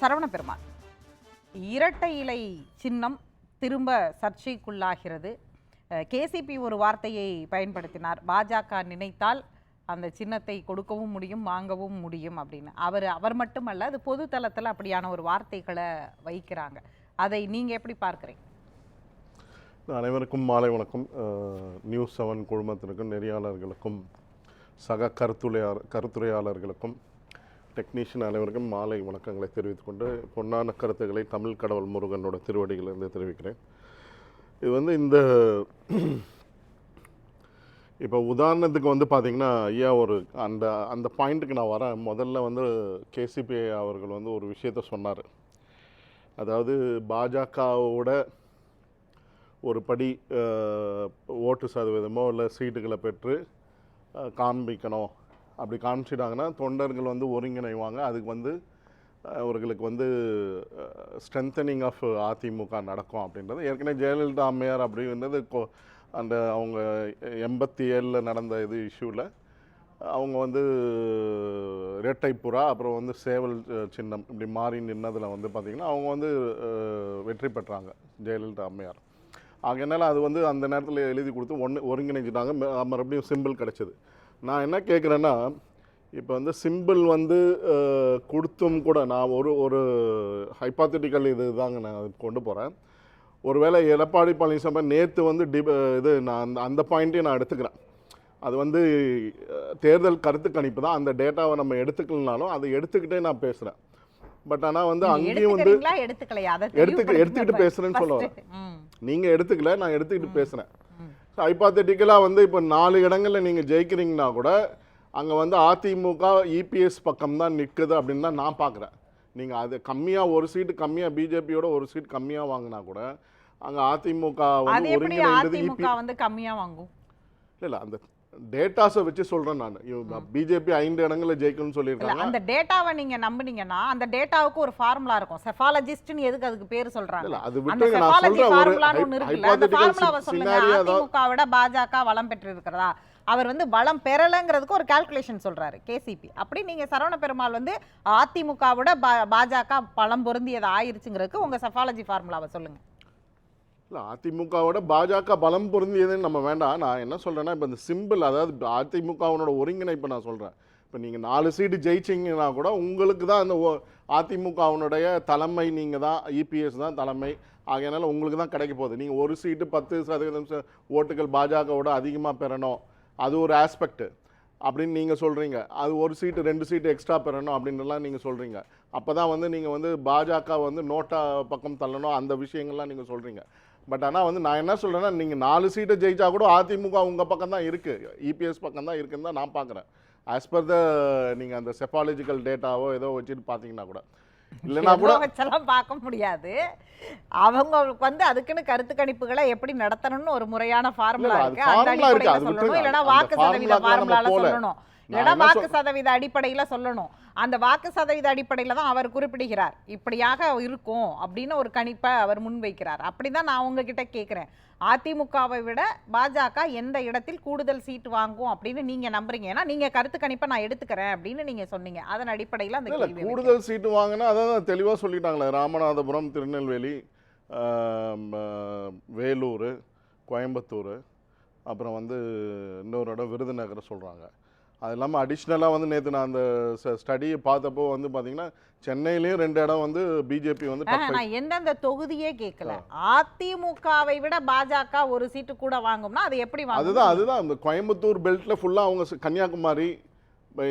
சரவண பெருமாள் இரட்டை இலை சின்னம் திரும்ப சர்ச்சைக்குள்ளாகிறது. கேசிபி ஒரு வார்த்தையை பயன்படுத்தினார். பாஜக நினைத்தால் அந்த சின்னத்தை கொடுக்கவும் முடியும் வாங்கவும் முடியும் அப்படின்னு. அவர் அவர் மட்டுமல்ல அது பொது தளத்தில் அப்படியான ஒரு வார்த்தைகளை வைக்கிறாங்க. அதை நீங்கள் எப்படி பார்க்குறீங்க? அனைவருக்கும் மாலை வணக்கம். நியூஸ் செவன் குழுமத்திற்கும் நெறியாளர்களுக்கும் சக கருத்துரையாளர் கருத்துரையாளர்களுக்கும் டெக்னீஷியன் அனைவருக்கும் மாலை வணக்கங்களை தெரிவித்துக்கொண்டு பொன்னான கருத்துக்களை தமிழ் கடவுள் முருகனோட திருவடிகளிலிருந்து தெரிவிக்கிறேன். இது வந்து இந்த இப்போ உதாரணத்துக்கு வந்து பார்த்திங்கன்னா ஐயா ஒரு அந்த அந்த பாயிண்ட்டுக்கு நான் வரேன். முதல்ல வந்து கேசிபி அவர்கள் வந்து ஒரு விஷயத்த சொன்னார். அதாவது பாஜகவோட ஒரு படி ஓட்டு சதவீதமோ இல்லை சீட்டுகளை பெற்று காண்பிக்கணும். அப்படி காமிச்சிட்டாங்கன்னா தொண்டர்கள் வந்து ஒருங்கிணைவாங்க. அதுக்கு வந்து அவர்களுக்கு வந்து ஸ்ட்ரென்தனிங் ஆஃப் அதிமுக நடக்கும் அப்படின்றது. ஏற்கனவே ஜெயலலிதா அம்மையார் அப்படின்றது கோ அந்த அவங்க எண்பத்தி ஏழில் நடந்த இது இஷ்யூவில் அவங்க வந்து ரெட்டைப்புறா புறா அப்புறம் வந்து சேவல் சின்னம் இப்படி மாறி நின்னதில் வந்து பார்த்திங்கன்னா அவங்க வந்து வெற்றி பெற்றாங்க ஜெயலலிதா அம்மையார். ஆகையினால அது வந்து அந்த நேரத்தில் எழுதி கொடுத்து ஒன்று ஒருங்கிணைஞ்சிட்டாங்க. ம- மறுபடியும் சிம்பிள் கிடச்சிது. நான் என்ன கேட்குறேன்னா இப்போ வந்து சிம்பிள் வந்து கொடுத்தும் கூட நான் ஒரு ஒரு ஹைப்பாத்தட்டிக்கல் இது தாங்க நான் கொண்டு போகிறேன் ஒருவேளை எடப்பாடி பழனிசாமி நேற்று வந்து டிப இது நான் அந்த அந்த பாயிண்ட்டையும் நான் எடுத்துக்கிறேன். அது வந்து தேர்தல் கருத்து கணிப்பு தான். அந்த டேட்டாவை நம்ம எடுத்துக்கலனாலும் அதை எடுத்துக்கிட்டே நான் பேசுகிறேன் பட் ஆனால் வந்து அங்கேயும் வந்து எடுத்துக்கலையா? எடுத்துக்கிட்டு first. பேசுறேன்னு சொல்ல வரேன். ம், நீங்கள் எடுத்துக்கல நான் எடுத்துக்கிட்டு பேசுகிறேன் ஹைப்பாத்தட்டிக்கலாக வந்து இப்போ நாலு இடங்களில் நீங்கள் ஜெயிக்கிறீங்கன்னா கூட அங்கே வந்து அதிமுக இபிஎஸ் பக்கம் தான் நிற்குது அப்படின்னு தான் நான் பார்க்குறேன் நீங்கள் அது கம்மியாக ஒரு சீட்டு கம்மியாக பிஜேபியோட ஒரு சீட் கம்மியாக வாங்கினா கூட அங்கே அதிமுக அது வந்து ஒருங்கிணைந்தது இபி அதிமுக வந்து கம்மியா வாங்கும்? இல்லை இல்லை அந்த டேட்டாஸை வச்சு சொல்கிறேன் நான். பிஜேபி ஐந்து இடங்களில் ஜெயிக்கணும்னு சொல்லியிருக்காங்க. அந்த டேட்டாவை நீங்க நம்புனீங்கன்னா அந்த டேட்டாவுக்கு ஒரு ஃபார்முலா இருக்கும். செஃபாலஜிஸ்ட்னு எதுக்கு அதுக்கு பேர் சொல்றாங்க? இல்லை அது விட்டுங்க நான் சொல்கிறேன் ஒரு பாஜக வளம் பெற்று இருக்கிறதா அவர் வந்து வளம் பெறலைங்கிறதுக்கு ஒரு கால்குலேஷன் சொல்றாரு கேசிபி அப்படி நீங்க சரவண பெருமாள் வந்து அதிமுக விட பா- பாஜக பலம் பொருந்தியது ஆயிருச்சுங்கிறதுக்கு உங்க செஃபாலஜி ஃபார்முலாவை சொல்லுங்க. இல்லை அதிமுகவோட பாஜக பலம் பொருந்தியதுன்னு நம்ம வேண்டாம். நான் என்ன சொல்கிறேன்னா இப்போ இந்த சிம்பிள் அதாவது அதிமுகவினோட ஒருங்கிணைப்பை நான் சொல்கிறேன் இப்போ நீங்கள் நாலு சீட்டு ஜெயிச்சிங்கன்னா கூட உங்களுக்கு தான் அந்த ஓ- அதிமுகவினுடைய தலைமை நீங்கள் தான் இபிஎஸ் தான் தலைமை. ஆகையினால உங்களுக்கு தான் கிடைக்க போகுது. நீங்கள் ஒரு சீட்டு பத்து சதவீதம் ஓட்டுகள் பாஜகவோட அதிகமாக பெறணும். அது ஒரு ஆஸ்பெக்ட் அப்படின்னு நீங்கள் சொல்கிறீங்க அது ஒரு சீட்டு ரெண்டு சீட்டு எக்ஸ்ட்ரா பெறணும் அப்படின்லாம் நீங்கள் சொல்கிறீங்க அப்போ தான் வந்து நீங்கள் வந்து பாஜக வந்து நோட்டா பக்கம் தள்ளணும். அந்த விஷயங்கள்லாம் நீங்கள் சொல்கிறீங்க பட் ஆனால் வந்து நான் என்ன சொல்கிறேன்னா நீங்கள் நாலு சீட்டை ஜெயிச்சா கூட அதிமுக உங்கள் பக்கம் தான் இருக்குது இபிஎஸ் பக்கம் தான் இருக்குன்னு தான் நான் பார்க்குறேன் ஆஸ் பர் த நீங்கள் அந்த செஃபாலஜிக்கல் டேட்டாவோ ஏதோ வச்சுட்டு பார்த்தீங்கன்னா கூட. இல்லைன்னா கூட வச்செல்லாம் பார்க்க முடியாது. அவங்களுக்கு வந்து அதுக்குன்னு கருத்து கணிப்புகளை எப்படி நடத்தணும்னு ஒரு முறையான ஃபார்முலா இருக்கு. அந்த அடிப்படையில சொல்லணும். இல்லைன்னா வாக்கு சதவீத ஃபார்முலால. சொல்லணும். என்ன வாக்கு சதவீத அடிப்படையில சொல்லணும்? அந்த வாக்கு சதவீத அடிப்படையில தான் அவர் குறிப்பிடுகிறார். இப்படியாக இருக்கும் அப்படின்னு ஒரு கணிப்பை அவர் முன்வைக்கிறார். அப்படிதான் நான் உங்ககிட்ட கேட்கிறேன் அதிமுகவை விட பாஜக எந்த இடத்தில் கூடுதல் சீட் வாங்கும் அப்படின்னு நீங்க நம்புறீங்க? ஏன்னா நீங்க கருத்து கணிப்பை நான் எடுத்துக்கிறேன் அப்படின்னு நீங்க சொன்னீங்க. அதன் அடிப்படையில அந்த. கூடுதல் சீட்டு வாங்கினா அதான் தெளிவாக சொல்லிட்டாங்களே. ராமநாதபுரம் திருநெல்வேலி வேலூர் கோயம்புத்தூர் அப்புறம் வந்து இன்னொரு இடம் விருதுநகர் சொல்கிறாங்க அது இல்லாமல் அடிஷ்னலாக வந்து நேற்று நான் அந்த ஸ்டடியை பார்த்தப்போ வந்து பார்த்தீங்கன்னா சென்னையிலையும் ரெண்டு இடம் வந்து பிஜேபி வந்து. நான் எந்தெந்த தொகுதியே கேட்கல அதிமுகவை விட பாஜக ஒரு சீட்டு கூட வாங்கும்னா அது எப்படி அதுதான் அதுதான். இந்த கோயம்புத்தூர் பெல்ட்டில் ஃபுல்லாக அவங்க கன்னியாகுமரி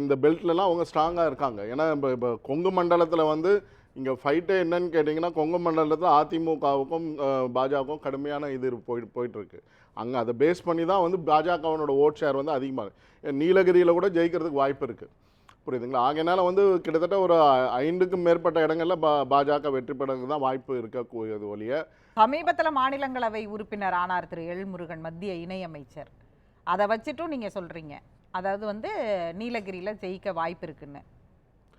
இந்த பெல்ட்லலாம் அவங்க ஸ்ட்ராங்காக இருக்காங்க. ஏன்னா இப்போ இப்போ கொங்கு மண்டலத்தில் வந்து இங்கே ஃபைட்டே என்னன்னு கேட்டிங்கன்னா கொங்கு மண்டலத்தில் அதிமுகவுக்கும் பாஜகவுக்கும் கடுமையான இது போயிட்டு போயிட்டுருக்கு அங்கே அதை பேஸ் பண்ணி தான் வந்து பாஜகவனோட ஓட் ஷேர் வந்து அதிகமாக நீலகிரியில் கூட ஜெயிக்கிறதுக்கு வாய்ப்பு இருக்குது புரியுதுங்களா? ஆகையினால வந்து கிட்டத்தட்ட ஒரு ஐந்துக்கும் மேற்பட்ட இடங்கள்ல பா பாஜக வெற்றி பெறதுக்கு தான் வாய்ப்பு இருக்கக்கூடியது ஒழிய சமீபத்துல மாநிலங்களவை உறுப்பினர் ஆனார் திரு. எல்முருகன் மத்திய இணையமைச்சர். அதை வச்சுட்டும் நீங்க சொல்றீங்க. அதாவது வந்து நீலகிரியில ஜெயிக்க வாய்ப்பு இருக்குன்னு.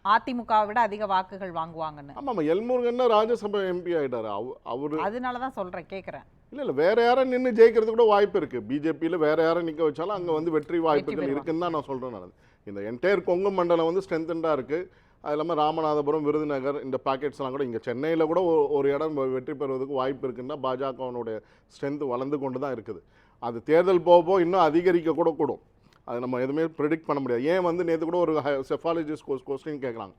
அதிமுகவை விட அதிக வாக்குகள் வாங்குவாங்கன்னு. ஆமாம் எல்முருகன்னா ராஜ்யசபா எம்பி ஆயிட்டாரு. அவ அவரு அதனால தான் சொல்றேன் கேட்குறேன் இல்ல இல்ல வேற யாரும் நின்று ஜெயிக்கிறது கூட வாய்ப்பு இருக்கு. பிஜேபியில வேற யாரும் நிக்க வச்சாலும் அங்க வந்து வெற்றி வாய்ப்புகள். இருக்குன்னு தான் நான் சொல்றேன் நான். இந்த என்டையர் கொங்கு மண்டலம் வந்து ஸ்ட்ரென்தண்டா இருக்கு. அது இல்லாமல் ராமநாதபுரம் விருதுநகர் இந்த பாக்கெட்ஸ்லாம் கூட இங்கே சென்னையில் கூட ஒரு- இடம் வெற்றி பெறுவதற்கு வாய்ப்பு இருக்குன்னா பாஜகவினுடைய ஸ்ட்ரென்த் வளர்ந்து கொண்டு தான் இருக்குது. அது தேர்தல் போக போக இன்னும் அதிகரிக்க கூட கூடும். அது நம்ம எதுவுமே ப்ரிடிக்ட் பண்ண முடியாது. ஏன் வந்து நேற்று கூட ஒரு செஃபாலஜிஸ்ட் கொஸ்டின் கேட்குறாங்க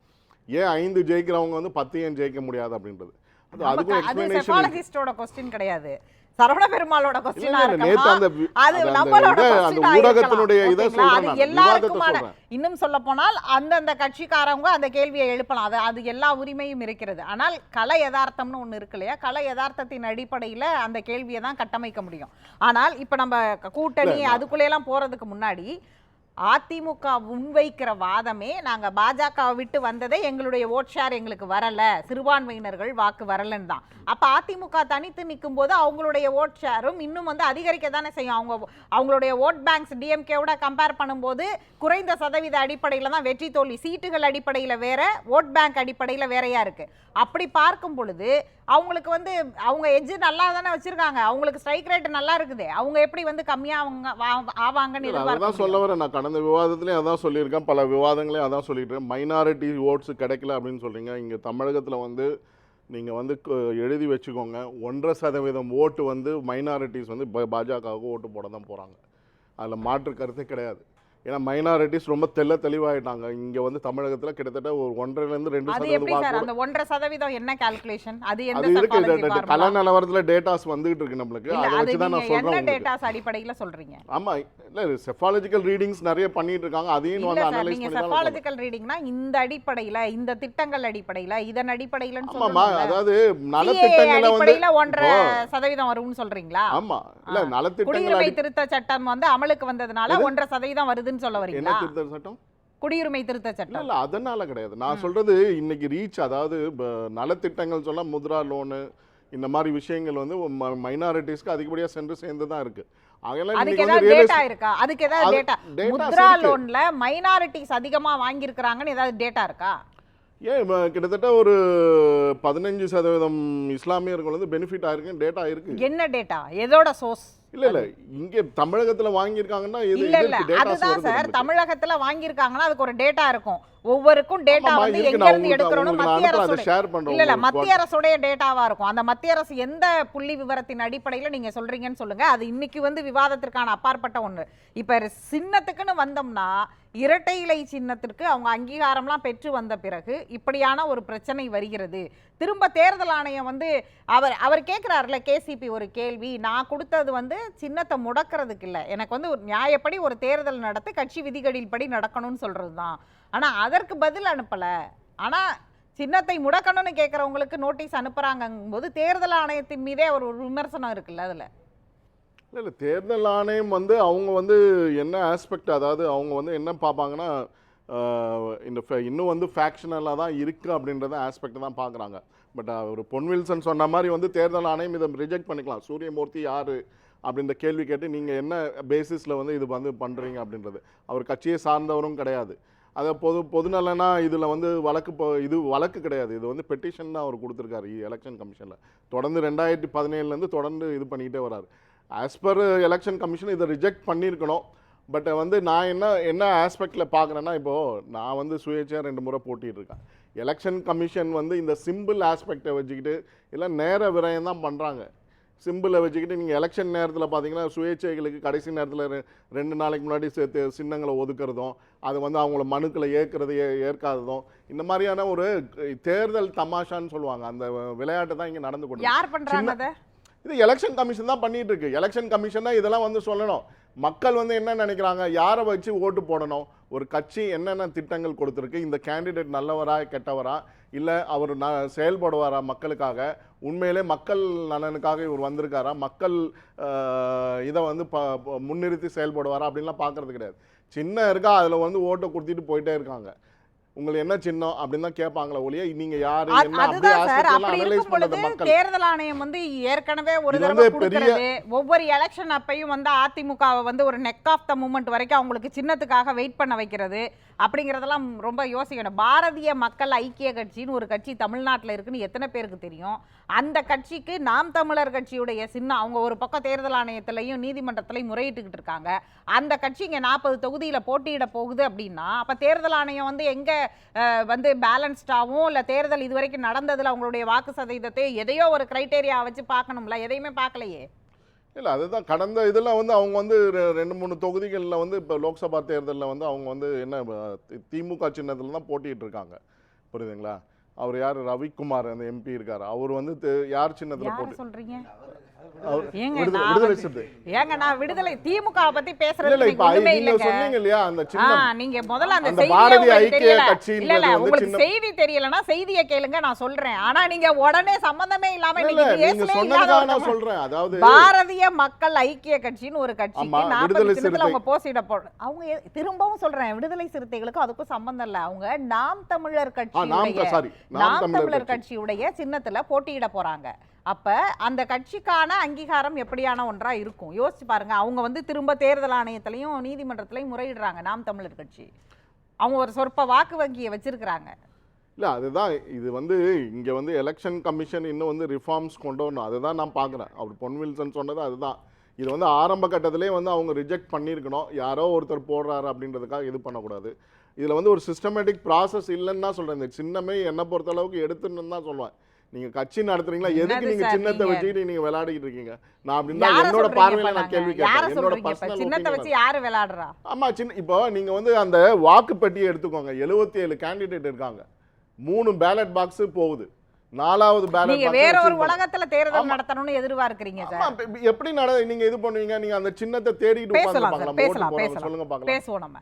ஏன் ஐந்து ஜெயிக்கிறவங்க வந்து பத்து ஏன் ஜெயிக்க முடியாது அப்படின்றது? அது அதுக்கும் எக்ஸ்பிளனேஷன் கிடையாது. சரவண பெருமாளோட கொஸ்டினா வி- அது நம்மளோட ஊடகத்தினுடைய இருக்கலாம். இதை அது. எல்லாருக்குமான. இன்னும் சொல்ல போனால் அந்தந்த கட்சிக்காரங்க அந்த கேள்வியை எழுப்பலாம். அது அது எல்லா உரிமையும் இருக்கிறது. ஆனால் கல யதார்த்தம்னு ஒண்ணு இருக்கு இல்லையா? கல யதார்த்தத்தின் அடிப்படையில அந்த கேள்வியை தான் கட்டமைக்க முடியும். ஆனால் இப்ப நம்ம கூட்டணி அதுக்குள்ள எல்லாம் போறதுக்கு முன்னாடி அதிமுக முன்வைக்கிற வாதமே நாங்க பாஜகவை விட்டு வந்ததே எங்களுடைய ஓட் ஷேர் எங்களுக்கு வரல. சிறுபான்மையினர்கள் வாக்கு வரலன்னு தான். அப்ப அதிமுக தனித்து நிற்கும் போது அவங்களுடைய ஓட் ஷேரும் இன்னும் வந்து அதிகரிக்க தானே செய்யும். அவங்க அவங்களுடைய ஓட் பேங்க்ஸ் டிஎம்கேவோட கம்பேர் பண்ணும்போது குறைந்த சதவீத அடிப்படையில தான் வெற்றி தோல்வி சீட்டுகள் அடிப்படையில வேற ஓட் பேங்க் அடிப்படையில வேறையா இருக்கு. அப்படி பார்க்கும் பொழுது அவங்களுக்கு வந்து அவங்க எஜ்ஜு நல்லா தானே வச்சிருக்காங்க. அவங்களுக்கு ஸ்ட்ரைக் ரேட் நல்லா இருக்குது. அவங்க எப்படி வந்து கம்மியா அவங்க ஆவாங்கன்னு எதிர்பார்க்க சொல்ல வரேன் கடந்த விவாதத்துலேயும் அதான் சொல்லியிருக்கேன். பல விவாதங்களையும் அதான் சொல்லியிருக்கேன் மைனாரிட்டி ஓட்ஸ் கிடைக்கல அப்படின்னு சொல்கிறீங்க இங்கே தமிழகத்தில் வந்து நீங்கள் வந்து எழுதி வச்சுக்கோங்க. ஒன்றரை சதவீதம் ஓட்டு வந்து மைனாரிட்டிஸ் வந்து ப- பாஜகவுக்கு ஓட்டு போட தான் போகிறாங்க அதில் மாற்று கருத்தே கிடையாது. ஏன்னா மைனாரிட்டிஸ் ரொம்ப தெள்ள தெளிவாயிட்டாங்க. இங்கே வந்து தமிழகத்தில் கிட்டத்தட்ட ஒரு ஒன்றரைலேருந்து ரெண்டு அது எப்படி சார்? அந்த ஒன்றரை சதவீதம் என்ன கால்குலேஷன் அது எந்த அது இருக்கு? கல நிலவரத்தில் டேட்டாஸ் வந்துகிட்டு இருக்கு நம்மளுக்கு. அதை வச்சு தான் நான் என்ன சொல்கிறேன் டேட்டாஸ் அடிப்படையில சொல்றீங்க? ஆமா. இல்ல செஃபாலஜிக்கல் ரீடிங்ஸ் நிறைய பண்ணிட்டு இருக்காங்க. அதையும் வந்து அனலைஸ் பண்ணி செஃபாலஜிக்கல் ரீடிங்னா இந்த அடிப்படையில இந்த திட்டங்கள் அடிப்படையில இதன் அடிப்படையிலன்னு ஆமாமா சொல்லணும்ல. அதாவது நலத்திட்டங்களை வந்து அடிப்படையில ஒன்றரை சதவீதம் வரும்னு சொல்றீங்களா? ஆமா. இல்ல. நலத்திட்டங்கள் குடியுரிமை திருத்த சட்டம் வந்து அமலுக்கு வந்ததுனால ஒன்றரை சதவீதம் வருதுன்னு சொல்ல வரீங்களா? திருத்த சட்டம்? குடியுரிமை திருத்த சட்டம். இல்ல அதனால கிடையாது. நான் சொல்றது இன்னைக்கு ரீச் அதாவது நலத்திட்டங்கள் சொல்ல முத்ரா லோனு இந்த மாதிரி விஷயங்கள் வந்து மைனாரிட்டிஸ்க்கு அதிகப்படியா சென்று சேர்ந்து தான் இருக்கு. அதுக்கு ஏதாவது டேட்டா இருக்கா? அதுக்கு ஏதாவது அது- டேட்டா data முத்ரா இருக்கு. லோன்ல மைனாரிட்டிஸ் அதிகமா வாங்கியிருக்கிறாங்கன்னு ஏதாவது டேட்டா இருக்கா? ஏன் கிட்டத்தட்ட ஒரு பதினஞ்சு சதவீதம் இஸ்லாமியர்கள் வந்து பெனிஃபிட் ஆயிருக்கு டேட்டா இருக்கு. என்ன டேட்டா எதோட சோர்ஸ் இல்ல இல்ல. இங்க தமிழகத்துல வாங்கியிருக்காங்கன்னா இல்ல இல்ல. அதுதான் சார். தமிழகத்துல வாங்கியிருக்காங்கன்னா அதுக்கு ஒரு டேட்டா இருக்கும். ஒவ்வொருக்கும் டேட்டா வந்து. எங்க இருந்து எடுக்கிறோம் மத்திய பண்றேன் இல்ல இல்ல. மத்திய அரசுடைய டேட்டாவா இருக்கும். அந்த மத்திய அரசு எந்த புள்ளி விவரத்தின் அடிப்படையில நீங்க சொல்றீங்கன்னு சொல்லுங்க. அது இன்னைக்கு வந்து விவாதத்திற்கான அப்பாற்பட்ட ஒண்ணு. இப்ப சின்னத்துக்குன்னு வந்தோம்னா இரட்டை இலை சின்னத்திற்கு அவங்க அங்கீகாரம்லாம் பெற்று வந்த பிறகு இப்படியான ஒரு பிரச்சனை வருகிறது. திரும்ப தேர்தல் ஆணையம் வந்து அவர் அவர் கேட்குறாருல கேசிபி ஒரு கேள்வி. நான் கொடுத்தது வந்து சின்னத்தை முடக்கிறதுக்கு இல்லை. எனக்கு வந்து ஒரு நியாயப்படி ஒரு தேர்தல் நடத்தி கட்சி விதிகளின் படி நடக்கணும்னு சொல்றது தான் ஆனால் அதற்கு பதில் அனுப்பலை. ஆனால் சின்னத்தை முடக்கணும்னு கேட்குறவங்களுக்கு நோட்டீஸ் அனுப்புகிறாங்கும்போது தேர்தல் ஆணையத்தின் மீதே ஒரு ஒரு விமர்சனம் இருக்குல்ல அதில். இல்லை இல்லை. தேர்தல் ஆணையம் வந்து அவங்க வந்து என்ன ஆஸ்பெக்ட் அதாவது அவங்க வந்து என்ன பார்ப்பாங்கன்னா இந்த இன்னும் வந்து ஃபேக்ஷனலாக தான் இருக்குது அப்படின்றத ஆஸ்பெக்ட் தான் பார்க்குறாங்க. பட் ஒரு பொன்வில்சன் சொன்ன மாதிரி வந்து தேர்தல் ஆணையம் இதை ரிஜெக்ட் பண்ணிக்கலாம். சூரியமூர்த்தி யார் அப்படின்ற கேள்வி கேட்டு நீங்கள் என்ன பேசிஸில் வந்து இது வந்து பண்ணுறீங்க அப்படின்றது. அவர் கட்சியை சார்ந்தவரும் கிடையாது. அதை பொது பொதுநலனா இதில் வந்து வழக்கு இப்போ- இது வழக்கு கிடையாது. இது வந்து பெட்டிஷன் தான் அவர் கொடுத்துருக்காரு எலெக்ஷன் கமிஷனில் தொடர்ந்து ரெண்டாயிரத்தி பதினேழுலேருந்து தொடர்ந்து இது பண்ணிக்கிட்டே வராரு. ஆஸ் பர் எலெக்ஷன் கமிஷன் இதை ரிஜெக்ட் பண்ணியிருக்கணும். பட் வந்து நான் என்ன என்ன ஆஸ்பெக்டில் பார்க்குறேன்னா இப்போது நான் வந்து சுயேட்சையாக ரெண்டு முறை போட்டிகிட்ருக்கேன் இருக்கேன். எலெக்ஷன் கமிஷன் வந்து இந்த சிம்பிள் ஆஸ்பெக்டை வச்சுக்கிட்டு இல்லை நேர விரயம் தான் பண்ணுறாங்க சிம்பிளை வச்சுக்கிட்டு நீங்கள் எலெக்ஷன் நேரத்தில் பார்த்தீங்கன்னா சுயேட்சைகளுக்கு கடைசி நேரத்தில் ரெண்டு நாளைக்கு முன்னாடி சேர்த்து சின்னங்களை ஒதுக்குறதும் அது வந்து அவங்கள மனுக்களை ஏற்கிறது ஏற்காததும் இந்த மாதிரியான ஒரு தேர்தல் தமாஷான்னு சொல்லுவாங்க. அந்த விளையாட்டு தான் இங்கே நடந்து கொண்டு யார் பண்ணுறாங்க இது எலெக்ஷன் கமிஷன் தான் பண்ணிட்டு இருக்கு. எலெக்ஷன் கமிஷன் தான் இதெல்லாம் வந்து சொல்லணும். மக்கள் வந்து என்ன நினைக்கிறாங்க? யாரை வச்சு ஓட்டு போடணும்? ஒரு கட்சி என்னென்ன திட்டங்கள் கொடுத்துருக்கு இந்த கேண்டிடேட் நல்லவரா கெட்டவரா இல்லை அவர் ந செயல்படுவாரா மக்களுக்காக? உண்மையிலே மக்கள் நலனுக்காக இவர் வந்திருக்காரா? மக்கள் இதை வந்து ப ப- முன்னிறுத்தி செயல்படுவாரா? அப்படின்லாம் பார்க்கறது கிடையாது. சின்ன இருக்கா அதில் வந்து ஓட்டை கொடுத்துட்டு போயிட்டே இருக்காங்க. உங்களுக்கு என்ன சின்னம் அப்படின்னு தான் கேட்பாங்களே ஒழிய நீங்க யாரு அதுதான் சார். அப்படி இருக்கும் பொழுது தேர்தல் ஆணையம் வந்து ஏற்கனவே ஒரு தடவை கொடுக்கறது. ஒவ்வொரு எலெக்ஷன் அப்பையும் வந்து அதிமுகவை வந்து ஒரு நெக் ஆஃப் த மூமெண்ட் வரைக்கும் அவங்களுக்கு சின்னத்துக்காக வெயிட் பண்ண வைக்கிறது. அப்படிங்கிறதெல்லாம் ரொம்ப யோசிக்கணும். பாரதிய மக்கள் ஐக்கிய கட்சின்னு ஒரு கட்சி தமிழ்நாட்டில் இருக்குன்னு எத்தனை பேருக்கு தெரியும்? அந்த கட்சிக்கு நாம் தமிழர் கட்சியுடைய சின்னம் அவங்க ஒரு பக்கம் தேர்தல் ஆணையத்திலையும் நீதிமன்றத்திலையும் முறையிட்டுக்கிட்டு இருக்காங்க. அந்த கட்சி இங்கே நாற்பது தொகுதியில் போட்டியிட போகுது அப்படின்னா அப்போ தேர்தல் ஆணையம் வந்து எங்கே வந்து பேலன்ஸ்டாகவும் இல்லை தேர்தல் இதுவரைக்கும் நடந்ததில் அவங்களுடைய வாக்கு சதவீதத்தை எதையோ ஒரு கிரைட்டேரியா வச்சு பார்க்கணும்ல? எதையுமே பார்க்கலையே. இல்லை அதுதான் கடந்த இதில் வந்து அவங்க வந்து ரெ- ரெண்டு மூணு தொகுதிகளில் வந்து இப்போ லோக்சபா தேர்தலில் வந்து அவங்க வந்து என்ன தி- திமுக சின்னத்தில் தான் போட்டிகிட்டு இருக்காங்க புரியுதுங்களா? அவர் யார்? ரவிக்குமார் அந்த எம்பி இருக்காரு. அவர் வந்து யார் சின்னத்தில் போட்டி சொல்றீங்க? ஏங்க விடுதலை நான் விடுதலை வந்து- சிறுத்தை ஏங்க நான் விடுதலை திமுக பத்தி பேசுறது சொன்னீங்க இல்லையா அந்த நீங்க முதல்ல அந்த பாரதிய ஐக்கிய வந்து உங்களுக்கு. செய்தி தெரியலனா செய்தியை கேளுங்க நான் சொல்றேன். ஆனா நீங்க உடனே சம்பந்தமே இல்லாம நீங்க சொல்றேன். அதாவது பாரதிய மக்கள் ஐக்கிய கட்சின்னு ஒரு கட்சிக்கு நாற்பது விடுதலை சின்னத்துல சிறுத்தை. அவங்க போஸ்டிட அவங்க திரும்பவும் சொல்றேன் விடுதலை சிறுத்தைகளுக்கும் அதுக்கும் சம்பந்தம் இல்ல. அவங்க நாம் தமிழர் கட்சியுடைய சாரி நாம் தமிழர் தமிழர் கட்சி. கட்சியுடைய சின்னத்துல போட்டியிட போறாங்க. அப்ப அந்த கட்சிக்கான அங்கீகாரம் எப்படியான ஒன்றா இருக்கும்? யோசிச்சு பாருங்க. அவங்க வந்து திரும்ப தேர்தல் ஆணையத்திலையும் நீதிமன்றத்திலையும் முறையிடுறாங்க நாம் தமிழர் கட்சி. அவங்க ஒரு சொற்ப வாக்கு வங்கியை வச்சிருக்கிறாங்க. இல்ல அதுதான். இது வந்து இங்க வந்து எலெக்ஷன் கமிஷன் இன்னும் வந்து ரிஃபார்ம்ஸ் கொண்டு வரணும். அதுதான் நான் பார்க்குறேன். அவர் பொன் வில்சன் சொன்னது அதுதான். இது வந்து ஆரம்ப கட்டத்திலே வந்து அவங்க ரிஜெக்ட் பண்ணியிருக்கணும். யாரோ ஒருத்தர் போடுறாரு அப்படின்றதுக்காக இது பண்ணக்கூடாது. இதில் வந்து ஒரு சிஸ்டமேட்டிக் ப்ராசஸ் இல்லைன்னு தான் சொல்கிறேன் இந்த சின்னமே என்னை பொறுத்த அளவுக்கு எடுத்துன்னு தான் சொல்லுவேன் நீங்க கட்சி நடத்துறீங்களா? எதுக்கு நீங்க சின்னத்தை? வச்சுக்கிட்டு நீங்க விளையாடிட்டு இருக்கீங்க? நான் அப்படின்னா என்னோட பார்வையில நான் கேள்வி கேட்டேன் என்னோட பர்சனல் சின்னத்தை வச்சு யாரு விளையாடுறா? ஆமா சின்ன இப்போ நீங்க வந்து அந்த வாக்குப்பெட்டியை எடுத்துக்கோங்க. 77 ஏழு கேண்டிடேட் இருக்காங்க. மூணு பேலட் பாக்ஸ் போகுது. நாலாவது பேலட் நீங்க வேற ஒரு உலகத்துல தேர்தல் நடத்தணும்னு எதிர்பார்க்கறீங்க சார். எப்படி நட நீங்க இது பண்ணுவீங்க? நீங்க அந்த சின்னத்தை தேடிட்டு உட்கார்ந்து சார். பேசலாம் பார்க்கலாம் பேசலாம். சொல்லுங்க பார்க்கலாம். பேசுவோம் நம்ம.